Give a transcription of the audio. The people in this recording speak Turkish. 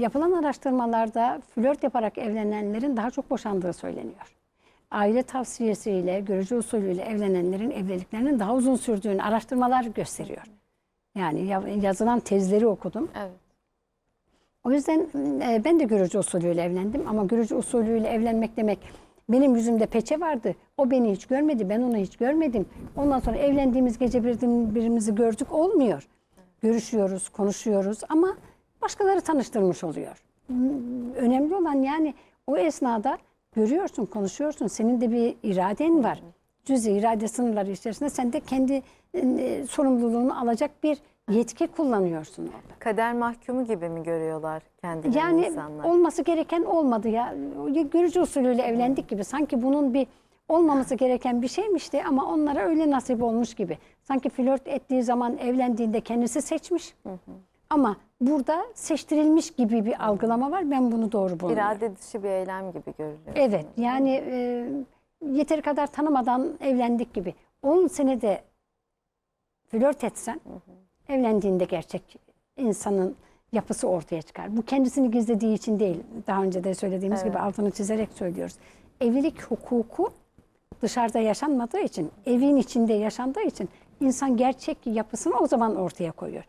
Yapılan araştırmalarda flört yaparak evlenenlerin daha çok boşandığı söyleniyor. Aile tavsiyesiyle, görücü usulüyle evlenenlerin evliliklerinin daha uzun sürdüğünü araştırmalar gösteriyor. Yani ya- yazılan tezleri okudum. Evet. O yüzden e, ben de görücü usulüyle evlendim ama görücü usulüyle evlenmek demek benim yüzümde peçe vardı. O beni hiç görmedi, ben onu hiç görmedim. Ondan sonra evlendiğimiz gece bir- birbirimizi gördük olmuyor. Görüşüyoruz, konuşuyoruz ama başkaları tanıştırmış oluyor. Hmm, Önemli olan yani o esnada görüyorsun, konuşuyorsun. Senin de bir iraden var. Cüz irade sınırları içerisinde sen de kendi e, sorumluluğunu alacak bir yetki kullanıyorsun orada. Kader mahkumu gibi mi görüyorlar kendilerini Yani insanlar? olması gereken olmadı ya. Görücü usulüyle evlendik gibi. Sanki bunun bir olmaması gereken bir şeymişti ama onlara öyle nasip olmuş gibi. Sanki flört ettiği zaman evlendiğinde kendisi seçmiş. Ama burada seçtirilmiş gibi bir algılama var. Ben bunu doğru bulmuyorum. İrade dışı bir eylem gibi görülüyor. Evet yani e, yeteri kadar tanımadan evlendik gibi. 10 senede flört etsen evlendiğinde gerçek insanın yapısı ortaya çıkar. Bu kendisini gizlediği için değil. Daha önce de söylediğimiz gibi altını çizerek söylüyoruz. Evlilik hukuku dışarıda yaşanmadığı için, evin içinde yaşandığı için insan gerçek yapısını o zaman ortaya koyuyor.